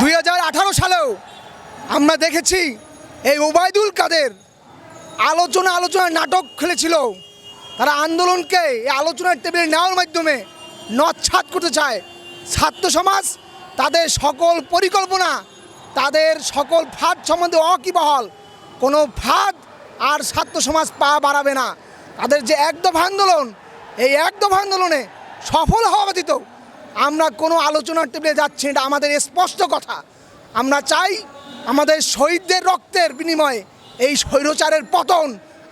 দুই হাজার আঠারো সালেও আমরা দেখেছি এই ওবায়দুল কাদের আলোচনা আলোচনা নাটক খেলেছিল। তারা আন্দোলনকে এই আলোচনার টেবিলে নেওয়ার মাধ্যমে নচ্ছাদ করতে চায়। ছাত্র সমাজ, তাদের সকল পরিকল্পনা, তাদের সকল ফাঁদ সম্বন্ধে অকিবহল। কোনো ফাঁদ আর ছাত্র সমাজ পা বাড়াবে না। তাদের যে একদফা আন্দোলন, এই একদফা আন্দোলনে সফল হওয়া ব্যতীত আমরা কোনো আলোচনার টেবিলে যাচ্ছি এটা আমাদের স্পষ্ট কথা। আমরা চাই আমাদের শহীদদের রক্তের বিনিময়ে এই স্বৈরচারের পতন।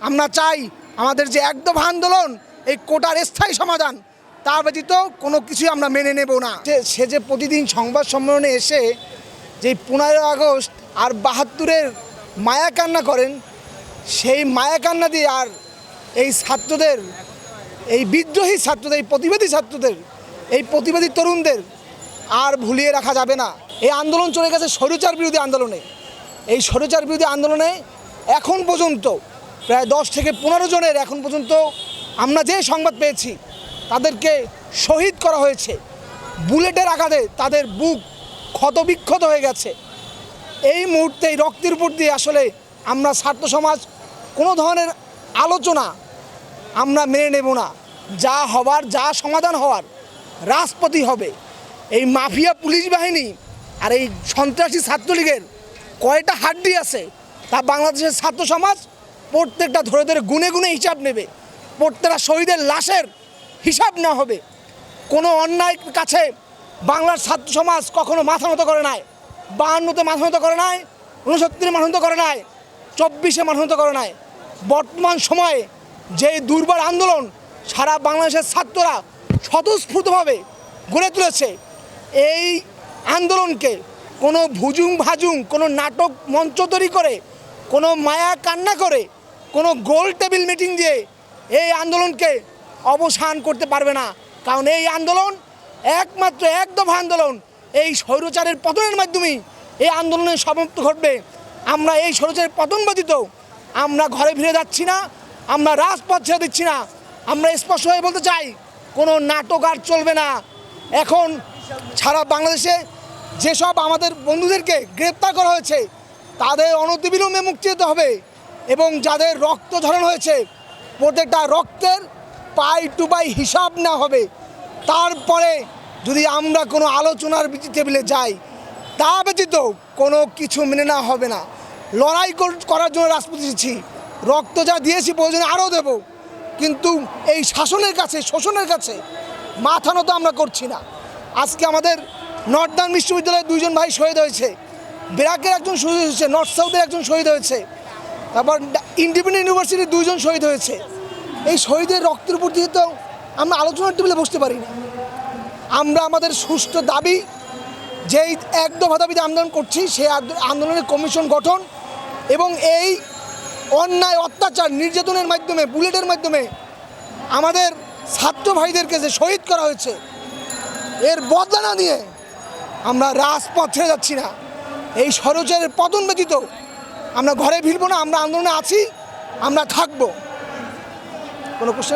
আমরা চাই আমাদের যে একদফা আন্দোলন, এই কোটার স্থায়ী সমাধান তা ব্যতীত কোনো কিছুই আমরা মেনে নেব না। যে সে যে প্রতিদিন সংবাদ সম্মেলনে এসে যে পনেরো আগস্ট আর বাহাত্তরের মায়া কান্না করেন, সেই মায়া কান্না দিয়ে আর এই ছাত্রদের, এই বিদ্রোহী ছাত্রদের, এই প্রতিবাদী ছাত্রদের এই প্রতিবাদী তরুণদের আর ভুলিয়ে রাখা যাবে না। এই আন্দোলন চলে গেছে স্বৈরচার বিরোধী আন্দোলনে। এই স্বৈরচার বিরোধী আন্দোলনে এখন পর্যন্ত প্রায় দশ থেকে পনেরো জনের এখন পর্যন্ত আমরা যে সংবাদ পেয়েছি, তাদেরকে শহীদ করা হয়েছে। বুলেটের আঘাতে তাদের বুক ক্ষতবিক্ষত হয়ে গেছে। এই মুহূর্তে এই রক্তের উপর দিয়ে আসলে আমরা ছাত্র সমাজ কোনো ধরনের আলোচনা আমরা মেনে নেব না। যা হবার, যা সমাধান হওয়ার রাজপথই হবে। এই মাফিয়া পুলিশ বাহিনী আর এই সন্ত্রাসী ছাত্রলীগের কয়টা হাড্ডি আছে, তা বাংলাদেশের ছাত্র সমাজ প্রত্যেকটা ধরে ধরে গুনে গুনে হিসাব নেবে। প্রত্যেকটা শহীদের লাশের হিসাব নেওয়া হবে। কোনো অন্যায় কাছে বাংলার ছাত্র সমাজ কখনো মাথা নত করে নাই, বাহান্নতে মাথা নত করে নাই উনসত্তরে মাথা নত করে নাই, চব্বিশে মাথা নত করে নাই। বর্তমান সময়ে যে দুর্বার আন্দোলন সারা বাংলাদেশের ছাত্ররা স্বতঃস্ফূর্তভাবে গড়ে তুলেছে এই আন্দোলনকে। কোনো ভুজুং ভাজুং, কোনো নাটক মঞ্চ তৈরি করে, কোনো মায়া কান্না করে, কোনো গোল টেবিল মিটিং দিয়ে এই আন্দোলনকে অবসান করতে পারবে না। কারণ এই আন্দোলন একমাত্র এক দফা আন্দোলন, এই স্বৈরচারের পতনের মাধ্যমেই এই আন্দোলনের সমাপ্ত ঘটবে। আমরা এই স্বৈরচারের পতন ব্যতীত আমরা ঘরে ফিরে যাচ্ছি না, আমরা রাজপথ ছেড়ে দিচ্ছি না। আমরা স্পষ্ট হয়ে বলতে চাই কোনো নাটক আর চলবে না। এখন সারা বাংলাদেশে যেসব আমাদের বন্ধুদেরকে গ্রেপ্তার করা হয়েছে, তাদের অনতিবিলম্বে মুক্তি দিতে হবে এবং যাদের রক্ত ঝরানো হয়েছে, প্রত্যেকটা রক্তের পাই টু পাই হিসাব না হবে। তারপরে যদি আমরা কোনো আলোচনার টেবিলে যাই, তা ব্যতীত কোনো কিছু মেনে না হবে না। লড়াই করার জন্য রাজপথে এসেছি। রক্ত যা দিয়েছি প্রয়োজনে আরও দেব। কিন্তু এই শাসনের কাছে, শোষণের কাছে মাথা নত আমরা করছি না। আজকে আমাদের নর্দার্ন বিশ্ববিদ্যালয়ের দুইজন ভাই শহীদ হয়েছে। বেরাকের একজন শহীদ হয়েছে, নর্থ সাউথের একজন শহীদ হয়েছে। তারপর ইন্ডিপেন্ডেন্ট ইউনিভার্সিটির দুইজন শহীদ হয়েছে। এই শহীদের রক্তের উপর দিয়ে তো আমরা আলোচনার টেবিলে বসতে পারি না। আমরা আমাদের সুষ্ঠু দাবি, যেই এক দফা দাবিতে আন্দোলন করছি, সেই আন্দোলনের কমিশন গঠন এবং এই অন্যায়, অত্যাচার নির্যাতনের মাধ্যমে, বুলেটের মাধ্যমে আমাদের ছাত্র ভাইদেরকে যে শহীদ করা হয়েছে, এর বদলা না দিয়ে আমরা রাজপথ ছেড়ে যাচ্ছি না। এই সরচারের পতন ব্যতীত আমরা ঘরে ফিরবো না, আমরা আন্দোলনে আছি, আমরা থাকব। কোনো কোশ্চেন